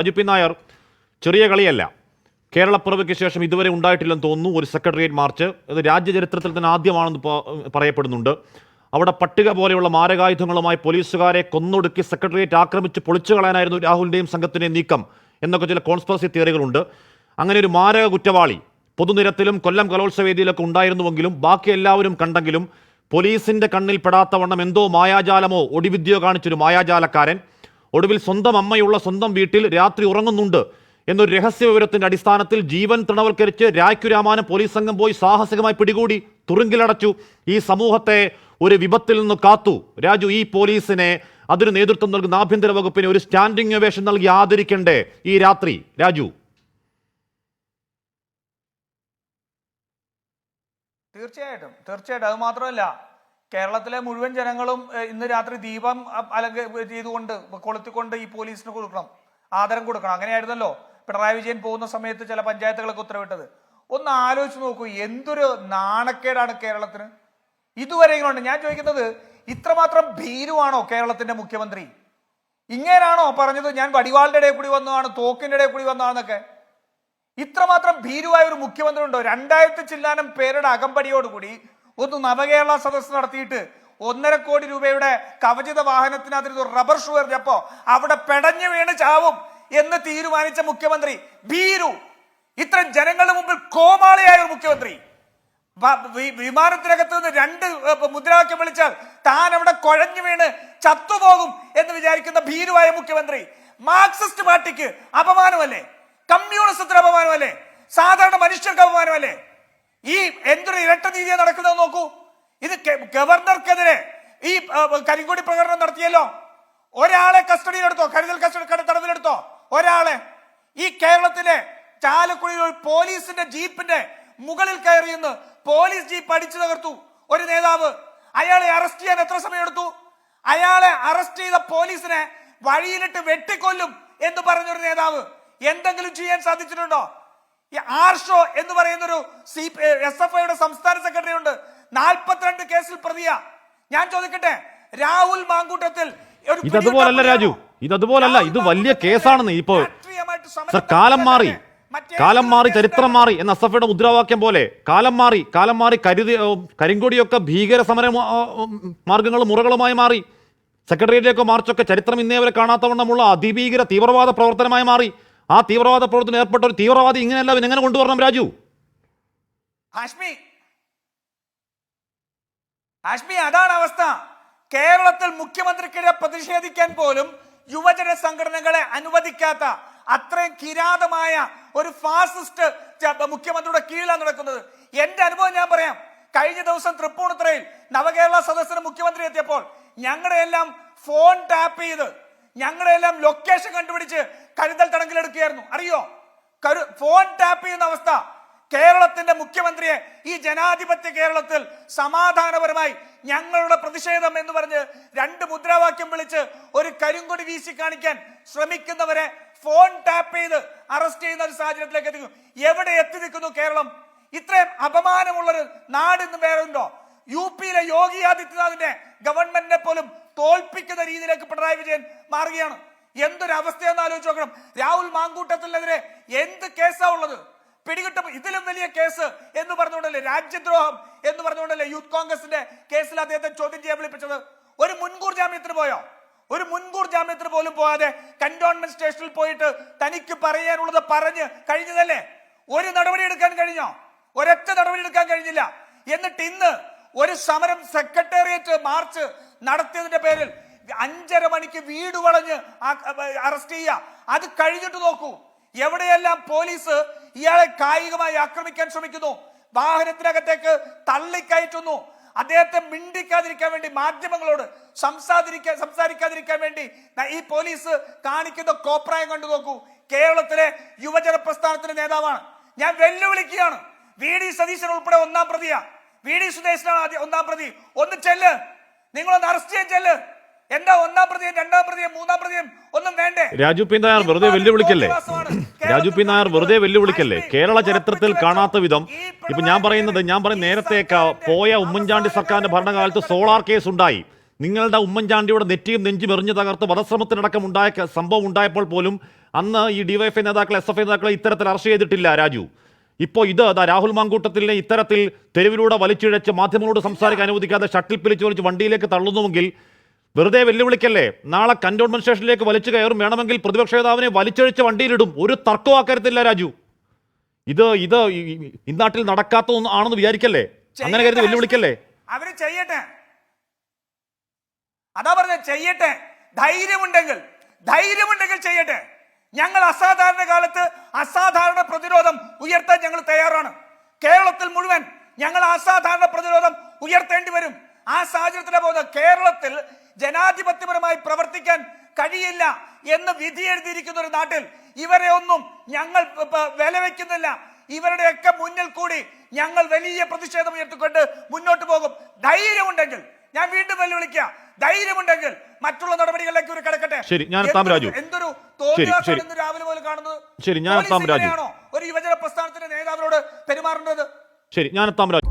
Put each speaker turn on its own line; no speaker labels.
Ajith P Nair ചെറിയ കളിയല്ല. കേരളപ്പിറവിക്ക് ശേഷം ഇതുവരെ ഉണ്ടായിട്ടില്ലെന്ന് തോന്നുന്നു. ഒരു സെക്രട്ടേറിയറ്റ് മാർച്ച്. അത് രാജ്യചരിത്രത്തിൽ തന്നെ ആദ്യമാണെന്ന് പറയപ്പെടുന്നുണ്ട്. അവിടെ പട്ടിക പോലെയുള്ള മാരകായുധങ്ങളുമായി പോലീസുകാരെ കൊന്നൊടുക്കി സെക്രട്ടേറിയറ്റ് ആക്രമിച്ച് പൊളിച്ചു കളയാനായിരുന്നു രാഹുലിന്റെയും സംഘത്തിന്റെയും നീക്കം എന്നൊക്കെ ചില കോൺസ്പെറസി തിയറികളുണ്ട് അങ്ങനെ ഒരു മാരക കുറ്റവാളി പൊതുനിരത്തിലും കൊല്ലം കലോത്സവ വേദിയിലൊക്കെ ഉണ്ടായിരുന്നുവെങ്കിലും ബാക്കി എല്ലാവരും കണ്ടെങ്കിലും പോലീസിന്റെ കണ്ണിൽ പെടാത്തവണ്ണം എന്തോ മായാജാലമോ ഒടിവിദ്യയോ കാണിച്ചൊരു മായാജാലക്കാരൻ ഒടുവിൽ സ്വന്തം അമ്മയുള്ള സ്വന്തം വീട്ടിൽ രാത്രി ഉറങ്ങുന്നുണ്ട് എന്നൊരു രഹസ്യ വിവരത്തിന്റെ അടിസ്ഥാനത്തിൽ ജീവൻ തൃണവൽക്കരിച്ച് രായ്ക്കുരാമാനം പോലീസ് സംഘം പോയി സാഹസികമായി പിടികൂടി തുറുങ്കിലടച്ചു. ഈ സമൂഹത്തെ ഒരു വിപത്തിൽ നിന്ന് കാത്തു. രാജു ഈ പോലീസിനെ അതിന് നേതൃത്വം നൽകുന്ന ആഭ്യന്തര വകുപ്പിന് ഒരു സ്റ്റാൻഡിംഗ് അവേഷൻ നൽകി ആദരിക്കണ്ടേ ഈ രാത്രി? രാജു.
തീർച്ചയായിട്ടും. തീർച്ചയായിട്ടും. അത് മാത്രമല്ല കേരളത്തിലെ മുഴുവൻ ജനങ്ങളും ഇന്ന് രാത്രി ദീപം അ- അലങ്ക ചെയ്തുകൊണ്ട് കൊളുത്തിക്കൊണ്ട് ഈ പോലീസിന് കൊടുക്കണം. ആദരം കൊടുക്കണം. അങ്ങനെയായിരുന്നല്ലോ പിണറായി വിജയൻ പോകുന്ന സമയത്ത് ചില പഞ്ചായത്തുകളൊക്കെ ഉത്തരവിട്ടത്. ഒന്ന് ആലോചിച്ച് നോക്കൂ എന്തൊരു നാണക്കേടാണ് കേരളത്തിന്? ഇതുവരെ ഉണ്ട് ഞാൻ ചോദിക്കുന്നത് ഇത്രമാത്രം ഭീരുവാണോ കേരളത്തിന്റെ മുഖ്യമന്ത്രി? ഇങ്ങനെയാണോ പറഞ്ഞത് ഞാൻ വടിവാളിന്റെ ഇടയിൽ കൂടി വന്നതാണ് തോക്കിന്റെ ഇടയിൽ കൂടി വന്നതാണെന്നൊക്കെ? ഇത്രമാത്രം ഭീരുവായ ഒരു മുഖ്യമന്ത്രി ഉണ്ടോ രണ്ടായിരത്തി ചില്ലാനം പേരുടെ അകമ്പടിയോടുകൂടി ഒന്ന് നവകേരള സദസ് നടത്തിയിട്ട് ഒന്നര കോടി രൂപയുടെ കവചിത വാഹനത്തിനകത്ത് റബ്ബർ ഷൂ എറിഞ്ഞപ്പോ അവിടെ പെടഞ്ഞു വീണ് ചാവും എന്ന് തീരുമാനിച്ച മുഖ്യമന്ത്രി ഭീരു. ഇത്ര ജനങ്ങളുടെ മുമ്പിൽ കോമാളിയായ ഒരു മുഖ്യമന്ത്രി. വിമാനത്തിനകത്ത് നിന്ന് രണ്ട് മുദ്രാവാക്യം വിളിച്ചാൽ താൻ അവിടെ കുഴഞ്ഞു വീണ് ചത്തുപോകും എന്ന് വിചാരിക്കുന്ന ഭീരുവായ മുഖ്യമന്ത്രി. മാർക്സിസ്റ്റ് പാർട്ടിക്ക് അപമാനമല്ലേ? കമ്മ്യൂണിസത്തിന് അപമാനമല്ലേ? സാധാരണ മനുഷ്യർക്ക് അപമാനമല്ലേ? ഈ എന്തൊരു ഇരട്ട നീതിയെ നടക്കുന്നത് നോക്കൂ. ഇത് ഗവർണർക്കെതിരെ ഈ കരിങ്കൊടി പ്രകടനം നടത്തിയല്ലോ. ഒരാളെ കസ്റ്റഡിയിലെടുത്തോ? കരുതൽ കസ്റ്റഡി തടവിലെടുത്തോ ഒരാളെ. ഈ കേരളത്തിലെ ചാലക്കുടിയിൽ പോലീസിന്റെ ജീപ്പിന്റെ മുകളിൽ കയറിയെന്ന് പോലീസ് ജീപ്പ് അടിച്ചു തകർത്തു. ഒരു നേതാവ് അയാളെ അറസ്റ്റ് ചെയ്യാൻ എത്ര സമയമെടുത്തു? അയാളെ അറസ്റ്റ് ചെയ്ത പോലീസിനെ വഴിയിലിട്ട് വെട്ടിക്കൊല്ലും എന്ന് പറഞ്ഞൊരു നേതാവ്. എന്തെങ്കിലും ചെയ്യാൻ സാധിച്ചിട്ടുണ്ടോ? ഈ ആർഷോ എന്ന് പറയുന്ന ഒരു സി എസ് എഫ് ഐയുടെ സംസ്ഥാന സെക്രട്ടറി ഉണ്ട്. നാൽപ്പത്തിരണ്ട് കേസിൽ പ്രതിയാ. ഞാൻ ചോദിക്കട്ടെ രാഹുൽ മാങ്കൂട്ടത്തിൽ ഇതുപോലല്ല
ഇതതുപോലല്ല രാജു. ഇതതുപോലല്ല. ഇത് വലിയ കേസാണെന്ന് ഇപ്പോ സർ കാലം മാറി. കാലം മാറി ചരിത്രം മാറി എന്ന ഐയുടെ മുദ്രാവാക്യം പോലെ കാലം മാറി കാലം മാറി കരുതി കരിങ്കൊടിയൊക്കെ ഭീകര സമര മാർഗങ്ങളും മുറകളുമായി മാറി. സെക്രട്ടേറിയറ്റിലേക്കോ മാർച്ചൊക്കെ ചരിത്രം ഇന്നേ വരെ കാണാത്തവണ്ണമുള്ള അതിഭീകര തീവ്രവാദ പ്രവർത്തനമായി മാറി. ആ തീവ്രവാദ പ്രവർത്തനം ഏർപ്പെട്ട ഒരു തീവ്രവാദി ഇങ്ങനെയല്ല പിന്നെ എങ്ങനെ കൊണ്ടുവരണം രാജു?
ഹാഷ്മി ഹാഷ്മി അതാണ് അവസ്ഥ. കേരളത്തിൽ മുഖ്യമന്ത്രിക്കെതിരെ പ്രതിഷേധിക്കാൻ പോലും യുവജന സംഘടനകളെ അനുവദിക്കാത്ത അത്രയും കിരാതമായ ഒരു ഫാസിസ്റ്റ് മുഖ്യമന്ത്രിയുടെ കീഴിലാണ് നടക്കുന്നത്. എന്റെ അനുഭവം ഞാൻ പറയാം. കഴിഞ്ഞ ദിവസം തൃപ്പൂണിത്തുറയിൽ നവകേരള സദസ്സിന് മുഖ്യമന്ത്രി എത്തിയപ്പോൾ ഞങ്ങളുടെ എല്ലാം ഫോൺ ടാപ്പ് ചെയ്ത് ഞങ്ങളെല്ലാം ലൊക്കേഷൻ കണ്ടുപിടിച്ച് കരുതൽ തടങ്കിലെടുക്കുകയായിരുന്നു. അറിയോ? കരു ഫോൺ ടാപ്പ് ചെയ്യുന്ന അവസ്ഥ. കേരളത്തിന്റെ മുഖ്യമന്ത്രിയെ ഈ ജനാധിപത്യ കേരളത്തിൽ സമാധാനപരമായി ഞങ്ങളുടെ പ്രതിഷേധം എന്ന് പറഞ്ഞ് രണ്ട് മുദ്രാവാക്യം വിളിച്ച് ഒരു കരിങ്കൊടി വീശി കാണിക്കാൻ ശ്രമിക്കുന്നവരെ ഫോൺ ടാപ്പ് ചെയ്ത് അറസ്റ്റ് ചെയ്യുന്ന ഒരു സാഹചര്യത്തിലേക്ക് എത്തിക്കും എവിടെ എത്തി നിൽക്കുന്നു കേരളം? ഇത്രയും അപമാനമുള്ളൊരു നാട് ഇന്ന് വേറെ ഉണ്ടോ? യു പിയിലെ യോഗി ആദിത്യനാഥിന്റെ ഗവൺമെന്റിനെ പോലും തോൽപ്പിക്കുന്ന രീതിയിലേക്ക് പിണറായി വിജയൻ മാറുകയാണ്. എന്തൊരു അവസ്ഥയെന്ന് ആലോചിച്ച് നോക്കണം. രാഹുൽ മാങ്കൂട്ടത്തിനെതിരെ എന്ത് കേസാ ഉള്ളത്? പിടികിട്ടും ഇതിലും വലിയ കേസ് എന്ന് പറഞ്ഞുകൊണ്ടല്ലേ രാജ്യദ്രോഹം എന്ന് പറഞ്ഞുകൊണ്ടല്ലേ യൂത്ത് കോൺഗ്രസിന്റെ കേസിൽ അദ്ദേഹത്തെ ചോദ്യം ചെയ്യാൻ വിളിപ്പിച്ചത്? ഒരു മുൻകൂർ ജാമ്യത്തിന് പോയോ? ഒരു മുൻകൂർ ജാമ്യത്തിന് പോലും പോകാതെ കന്റോൺമെന്റ് സ്റ്റേഷനിൽ പോയിട്ട് തനിക്ക് പറയാനുള്ളത് പറഞ്ഞ് കഴിഞ്ഞതല്ലേ? ഒരു നടപടി എടുക്കാൻ കഴിഞ്ഞോ? ഒരൊറ്റ നടപടി എടുക്കാൻ കഴിഞ്ഞില്ല. എന്നിട്ട് ഇന്ന് ഒരു സമരം സെക്രട്ടേറിയറ്റ് മാർച്ച് നടത്തിയതിന്റെ പേരിൽ അഞ്ചര മണിക്ക് വീട് വളഞ്ഞ് അറസ്റ്റ് ചെയ്യുക അത് കഴിഞ്ഞിട്ട് നോക്കൂ. എവിടെയെല്ലാം പോലീസ് ഇയാളെ കായികമായി ആക്രമിക്കാൻ ശ്രമിക്കുന്നു. വാഹനത്തിനകത്തേക്ക് തള്ളിക്കയറ്റുന്നു. അദ്ദേഹത്തെ മിണ്ടിക്കാതിരിക്കാൻ വേണ്ടി മാധ്യമങ്ങളോട് സംസാരിക്കാൻ സംസാരിക്കാതിരിക്കാൻ വേണ്ടി ഈ പോലീസ് കാണിക്കുന്ന കോപ്രായം കണ്ടു നോക്കൂ. കേരളത്തിലെ യുവജന പ്രസ്ഥാനത്തിന്റെ നേതാവാണ്. ഞാൻ വെല്ലുവിളിക്കുകയാണ്. വി. ഡി. സതീശൻ ഉൾപ്പെടെ ഒന്നാം പ്രതിയാ. വി. ഡി. സുദേശനാണ് ഒന്നാം പ്രതി. ഒന്ന് ചെല്ല്. നിങ്ങളൊന്ന് അറസ്റ്റ് ചെയ്യാൻ ചെല്ല്. എന്താ ഒന്നാം പ്രതിയും രണ്ടാം പ്രതിയും മൂന്നാം പ്രതിയും ഒന്നും വേണ്ടേ?
രാജു പി നായർ വെറുതെ വെല്ലുവിളിക്കല്ലേ? രാജു പി നായർ വെറുതെ വെല്ലുവിളിക്കല്ലേ? കേരള ചരിത്രത്തിൽ കാണാത്ത വിധം ഇപ്പൊ ഞാൻ പറയുന്നത് ഞാൻ പറയും നേരത്തെ പോയ ഉമ്മൻചാണ്ടി സർക്കാരിന്റെ ഭരണകാലത്ത് സോളാർ കേസ് ഉണ്ടായി. നിങ്ങളുടെ ഉമ്മൻചാണ്ടിയുടെ നെറ്റിയും നെഞ്ചും എറിഞ്ഞു തകർത്ത് വധശ്രമത്തിനടക്കം ഉണ്ടായ സംഭവം ഉണ്ടായപ്പോൾ പോലും അന്ന് ഈ ഡിവൈഎഫ്ഐ നേതാക്കളെ എസ് എഫ് ഐ നേതാക്കളെ ഇത്തരത്തിൽ അറസ്റ്റ് ചെയ്തിട്ടില്ല രാജു. ഇപ്പോൾ ഇത് അതാ രാഹുൽ മാങ്കൂട്ടത്തിലെ ഇത്തരത്തിൽ തെരുവിലൂടെ വലിച്ചിഴച്ച് മാധ്യമങ്ങളോട് സംസാരിക്കാൻ അനുവദിക്കാതെ ഷട്ടിൽ പിരിച്ചു വലിച്ച് വണ്ടിയിലേക്ക് തള്ളുന്നുവെങ്കിൽ വെറുതെ വെല്ലുവിളിക്കല്ലേ? നാളെ കന്റോൺമെന്റ് സ്റ്റേഷനിലേക്ക് വലിച്ചു കയറും. വേണമെങ്കിൽ പ്രതിപക്ഷ നേതാവിനെ വലിച്ചഴിച്ച് വണ്ടിയിലിടും. ഒരു തർക്കവും അക്കാര്യത്തില്ല രാജു. ഇത് ഇത് ഇന്നാട്ടിൽ നടക്കാത്ത ഒന്ന് ആണെന്ന് വിചാരിക്കല്ലേ? അങ്ങനെ കരുതി വെല്ലുവിളിക്കല്ലേ?
അവർ ചെയ്യട്ടെ. അതാ പറഞ്ഞ ചെയ്യട്ടെ. ധൈര്യമുണ്ടെങ്കിൽ ധൈര്യമുണ്ടെങ്കിൽ ചെയ്യട്ടെ. ഞങ്ങൾ അസാധാരണ കാലത്ത് അസാധാരണ പ്രതിരോധം ഉയർത്താൻ ഞങ്ങൾ തയ്യാറാണ്. കേരളത്തിൽ മുഴുവൻ ഞങ്ങൾ അസാധാരണ പ്രതിരോധം ഉയർത്തേണ്ടി വരും. ആ സാഹചര്യത്തിന്റെ ബോധം കേരളത്തിൽ ജനാധിപത്യപരമായി പ്രവർത്തിക്കാൻ കഴിയില്ല എന്ന് വിധി എഴുതിയിരിക്കുന്ന ഒരു നാട്ടിൽ ഇവരെ ഒന്നും ഞങ്ങൾ വില വെക്കുന്നില്ല. ഇവരുടെയൊക്കെ മുന്നിൽ കൂടി ഞങ്ങൾ വലിയ പ്രതിഷേധം ഉയർത്തിക്കൊണ്ട് മുന്നോട്ട് പോകും. ധൈര്യമുണ്ടെങ്കിൽ ഞാൻ വീണ്ടും വെല്ലുവിളിക്കാം ധൈര്യമുണ്ടെങ്കിൽ മറ്റുള്ള നടപടികളിലേക്ക് ഒരു കിടക്കട്ടെ.
ശരി, ഞാൻ രാജു.
എന്തൊരു. രാവിലെ പോലും കാണുന്നത്.
ശരി, ഞാൻ രാജു.
ഒരു യുവജന പ്രസ്ഥാനത്തിന്റെ നേതാവിനോട് പെരുമാറേണ്ടത്?
ശരി ഞാൻ രാജു.